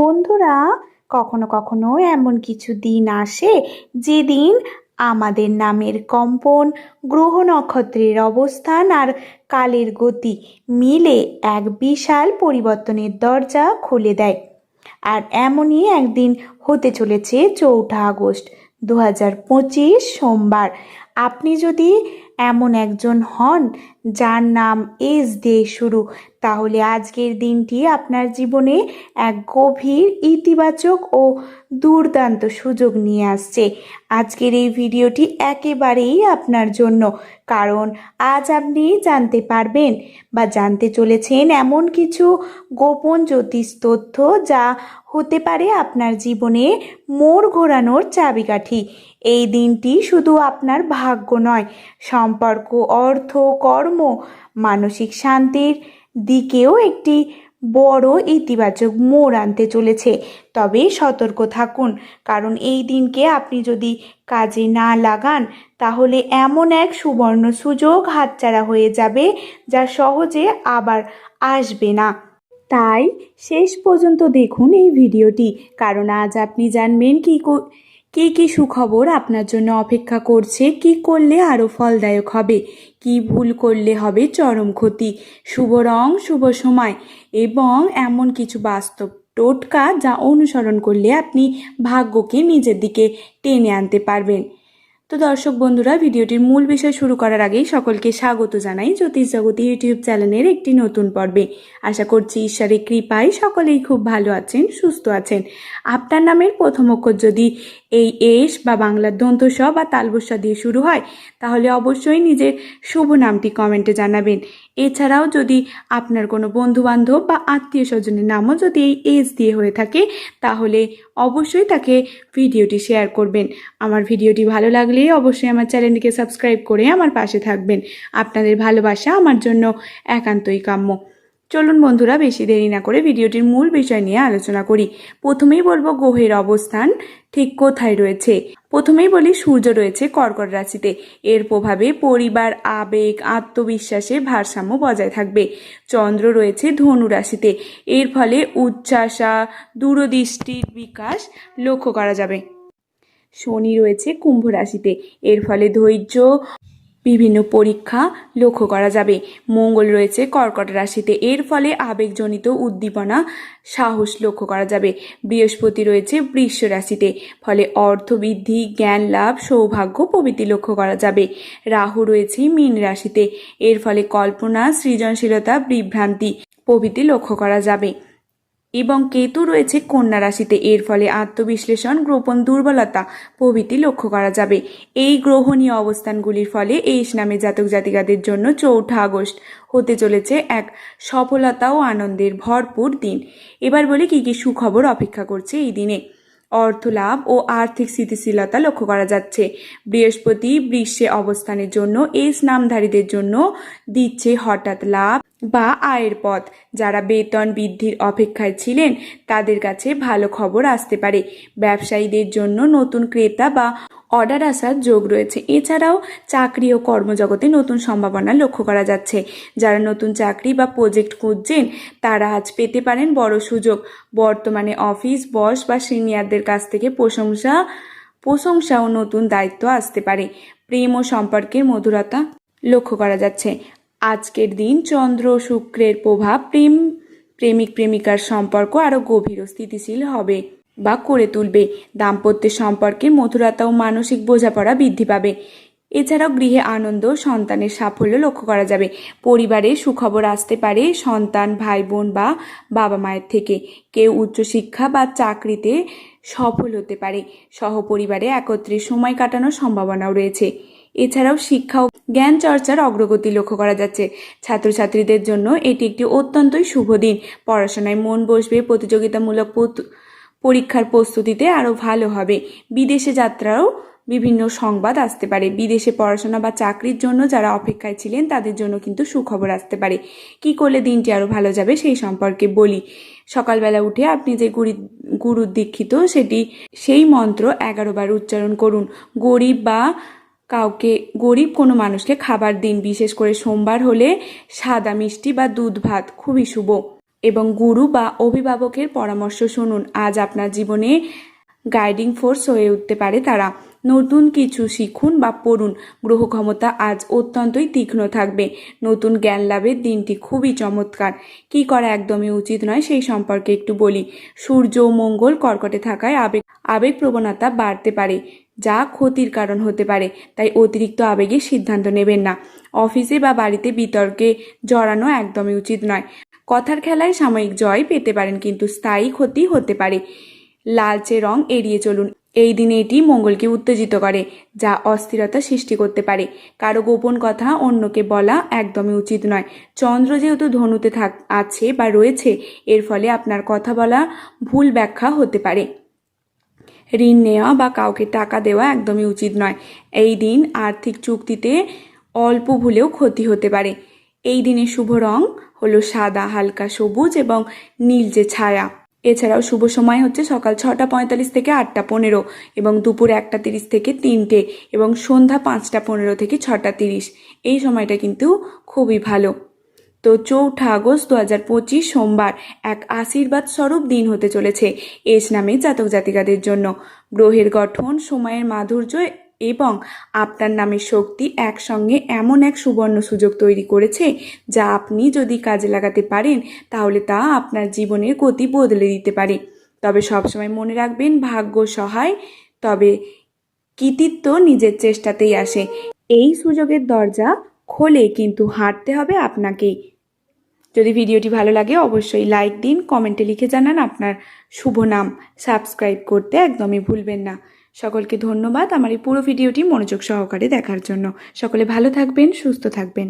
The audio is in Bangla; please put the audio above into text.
বন্ধুরা, কখনো কখনো এমন কিছু দিন আসে যেদিন আমাদের নামের কম্পন, গ্রহ নক্ষত্রের অবস্থান আর কালের গতি মিলে এক বিশাল পরিবর্তনের দরজা খুলে দেয়। আর এমনই একদিন হতে চলেছে চৌঠা আগস্ট দু হাজার পঁচিশ সোমবার। আপনি যদি এমন একজন হন যার নাম এস দিয়ে শুরু। তাহলে আজকের দিনটি আপনার জীবনে এক গভীর, ইতিবাচক ও দুর্দান্ত সুযোগ নিয়ে আসছে। আজকের এই ভিডিওটি একেবারেই আপনার জন্য, কারণ আজ আপনি জানতে পারবেন বা জানতে চলেছেন এমন কিছু গোপন জ্যোতিষ তথ্য যা হতে পারে আপনার জীবনে মোড় ঘোরানোর চাবিকাঠি। এই দিনটি শুধু আপনার ভাগ্য নয়, সম্পর্ক, অর্থ, কর্ম মানসিক শান্তির দিকেও একটি বড় ইতিবাচক মোড় আনতে চলেছে। তবে সতর্ক থাকুন, কারণ এই দিনকে আপনি যদি কাজে না লাগান, তাহলে এমন এক সুবর্ণ সুযোগ হাতছাড়া হয়ে যাবে যা সহজে আবার আসবে না। তাই শেষ পর্যন্ত দেখুন এই ভিডিওটি। কারণ আজ আপনি জানবেন কি কো- কি সুখবর আপনার জন্য অপেক্ষা করছে, কি করলে আরও ফলদায়ক হবে, কি ভুল করলে হবে চরম ক্ষতি। শুভ রং, শুভ সময় এবং এমন কিছু বাস্তব টোটকা যা অনুসরণ করলে আপনি ভাগ্যকে নিজের দিকে টেনে আনতে পারবেন। তো দর্শক বন্ধুরা, ভিডিওটির মূল বিষয় শুরু করার আগেই সকলকে স্বাগত জানাই জ্যোতিষ জগতী ইউটিউব চ্যানেলের একটি নতুন পর্বে। আশা করছি ঈশ্বরের কৃপায় সকলেই খুব ভালো আছেন, সুস্থ আছেন। আপনার নামের প্রথম অক্ষর যদি এই এস বা বাংলার দন্তস বা তালবস্যা দিয়ে শুরু হয়, তাহলে অবশ্যই নিজের শুভ নামটি কমেন্টে জানাবেন। এছাড়াও যদি আপনার কোনো বন্ধুবান্ধব বা আত্মীয় স্বজনের নামও যদি এই এজ দিয়ে হয়ে থাকে, তাহলে অবশ্যই তাকে ভিডিওটি শেয়ার করবেন। আমার ভিডিওটি ভালো লাগলে অবশ্যই আমার চ্যানেলটিকে সাবস্ক্রাইব করে আমার পাশে থাকবেন। আপনাদের ভালোবাসা আমার জন্য একান্তই কাম্য। চলুন বন্ধুরা, বেশি দেরি না করে ভিডিওটির মূল বিষয় নিয়ে আলোচনা করি। প্রথমেই বলব, গ্রহের অবস্থান ঠিক কোথায় রয়েছে? প্রথমেই বলি, সূর্য রয়েছে কর্কট রাশিতে। এর প্রভাবে পরিবার, আবেগ আত্মবিশ্বাসে ভারসাম্য বজায় থাকবে। চন্দ্র রয়েছে ধনু রাশিতে। এর ফলে উচ্ছ্বাসা দূরদৃষ্টির বিকাশ লক্ষ্য করা যাবে। শনি রয়েছে কুম্ভ রাশিতে। এর ফলে ধৈর্য বিভিন্ন পরীক্ষা লক্ষ্য করা যাবে। মঙ্গল রয়েছে কর্কট রাশিতে। এর ফলে আবেগজনিত উদ্দীপনা, সাহস লক্ষ্য করা যাবে। বৃহস্পতি রয়েছে বৃষ রাশিতে। ফলে অর্থ বৃদ্ধি জ্ঞান লাভ, সৌভাগ্য প্রভৃতি লক্ষ্য করা যাবে। রাহু রয়েছে মীন রাশিতে। এর ফলে কল্পনা, সৃজনশীলতা, বিভ্রান্তি প্রভৃতি লক্ষ্য করা যাবে। এবং কেতু রয়েছে কন্যা রাশিতে। এর ফলে আত্মবিশ্লেষণ, গোপন দুর্বলতা প্রভৃতি লক্ষ্য করা যাবে। এই গ্রহণীয় অবস্থানগুলির ফলে এই নামে জাতক জাতিকাদের জন্য চৌঠা আগস্ট হতে চলেছে এক সফলতা ও আনন্দের ভরপুর দিন। এবার বলি কী কী সুখবর অপেক্ষা করছে এই দিনে। অর্থ লাভ ও আর্থিক স্থিতিশীলতা লক্ষ্য করা যাচ্ছে। বৃহস্পতি বৃষ্যে অবস্থানের জন্য এস নামধারীদের জন্য দিচ্ছে হঠাৎ লাভ। বা আয়ের পথ। যারা বেতন বৃদ্ধির অপেক্ষায় ছিলেন, তাদের কাছে ভালো খবর আসতে পারে। ব্যবসায়ীদের জন্য নতুন ক্রেতা বা অর্ডার আসার যোগ রয়েছে। এছাড়াও চাকরি ও কর্মজগতে নতুন সম্ভাবনা লক্ষ্য করা যাচ্ছে। যারা নতুন চাকরি বা প্রজেক্ট খুঁজছেন, তারা আজ পেতে পারেন বড় সুযোগ। বর্তমানে অফিস বস বা সিনিয়রদের কাছ থেকে প্রশংসা প্রশংসা ও নতুন দায়িত্ব আসতে পারে। প্রেম ও সম্পর্কের মধুরতা লক্ষ্য করা যাচ্ছে। আজকের দিন চন্দ্র শুক্রের প্রভাব প্রেম, প্রেমিক প্রেমিকার সম্পর্ক আরও গভীর স্থিতিশীল হবে বা করে তুলবে। দাম্পত্যের সম্পর্কের মধুরতা ও মানসিক বোঝাপড়া বৃদ্ধি পাবে। এছাড়াও গৃহে আনন্দ সন্তানের সাফল্য লক্ষ্য করা যাবে। পরিবারে সুখবর আসতে পারে সন্তান ভাই বোন বা বাবা মায়ের থেকে। কেউ উচ্চশিক্ষা বা চাকরিতে সফল হতে পারে। সহপরিবারে একত্রে সময় কাটানোর সম্ভাবনাও রয়েছে। এছাড়াও শিক্ষা ও জ্ঞান চর্চার অগ্রগতি লক্ষ্য করা যাচ্ছে। ছাত্রছাত্রীদের জন্য এটি একটি অত্যন্তই শুভ দিন। পড়াশোনায় মন বসবে, প্রতিযোগিতামূলক পরীক্ষার প্রস্তুতিতে আরও ভালো হবে। বিদেশে যাত্রাও বিভিন্ন সংবাদ আসতে পারে। বিদেশে পড়াশোনা বা চাকরির জন্য যারা অপেক্ষায় ছিলেন, তাদের জন্য কিন্তু সুখবর আসতে পারে। কি করলে দিনটি আরও ভালো যাবে সেই সম্পর্কে বলি। সকালবেলা উঠে আপনি যে গুরু গুরুর দীক্ষিত সেটি সেই মন্ত্র এগারো বার উচ্চারণ করুন। গরিব বা কাউকে গরিব কোনো মানুষকে খাবার দিন, বিশেষ করে সোমবার হলে সাদা মিষ্টি বা দুধ ভাত খুবই শুভ। এবং গুরু বা অভিভাবকের পরামর্শ শুনুন, আজ আপনার জীবনে গাইডিং ফোর্স হয়ে উঠতে পারে তারা। নতুন কিছু শিখুন বা পড়ুন গ্রহ ক্ষমতা আজ অত্যন্তই তীক্ষ্ণ থাকবে। নতুন জ্ঞান লাভের দিনটি খুবই চমৎকার। কি করা একদমই উচিত নয়, সেই সম্পর্কে একটু বলি। সূর্য মঙ্গল কর্কটে থাকায় আবেগ আবেগ প্রবণতা বাড়তে পারে, যা ক্ষতির কারণ হতে পারে, তাই অতিরিক্ত আবেগে সিদ্ধান্ত নেবেন না। অফিসে বা বাড়িতে বিতর্কে জড়ানো একদমই উচিত নয়। কথার খেলায় সাময়িক জয় পেতে পারেন, কিন্তু স্থায়ী ক্ষতি হতে পারে। লালচে রং এড়িয়ে চলুন। এই দিনে এটি মঙ্গলকে উত্তেজিত করে, যা অস্থিরতা সৃষ্টি করতে পারে। কারও গোপন কথা অন্যকে বলা একদমই উচিত নয়। চন্দ্র যেহেতু ধনুতে থাক আছে বা রয়েছে, এর ফলে আপনার কথা বলা ভুল ব্যাখ্যা হতে পারে। ঋণ নেওয়া বা কাউকে টাকা দেওয়া একদমই উচিত নয়। এই দিন আর্থিক চুক্তিতে অল্প ভুলেও ক্ষতি হতে পারে। এই দিনের শুভ রং হলো সাদা, হালকা সবুজ এবং নীলচে ছায়া। এছাড়াও শুভ সময় হচ্ছে সকাল ছটা পঁয়তাল্লিশ থেকে আটটা পনেরো এবং দুপুর একটা তিরিশ থেকে তিনটে এবং সন্ধ্যা পাঁচটা পনেরো থেকে ছটা তিরিশ। এই সময়টা কিন্তু খুবই ভালো। তো চৌঠা আগস্ট দু হাজার পঁচিশ সোমবার এক আশীর্বাদ স্বরূপ দিন হতে চলেছে। এস নামে জাতক জাতিকাদের জন্য। গ্রহের গঠন, সময়ের মাধুর্য এবং আপনার নামে শক্তি একসঙ্গে এমন এক সুবর্ণ সুযোগ তৈরি করেছে যা আপনি যদি কাজে লাগাতে পারেন, তাহলে তা আপনার জীবনের গতি বদলে দিতে পারে। তবে সবসময় মনে রাখবেন, ভাগ্য সহায়, তবে কৃতিত্ব নিজের চেষ্টাতেই আসে। এই সুযোগের দরজা খোলে কিন্তু হাঁটতে হবে আপনাকেই যদি ভিডিওটি ভালো লাগে, অবশ্যই লাইক দিন, কমেন্টে লিখে জানান আপনার শুভ নাম। সাবস্ক্রাইব করতে একদমই ভুলবেন না। সকলকে ধন্যবাদ আমার এই পুরো ভিডিওটি মনোযোগ সহকারে দেখার জন্য। সকলে ভালো থাকবেন, সুস্থ থাকবেন।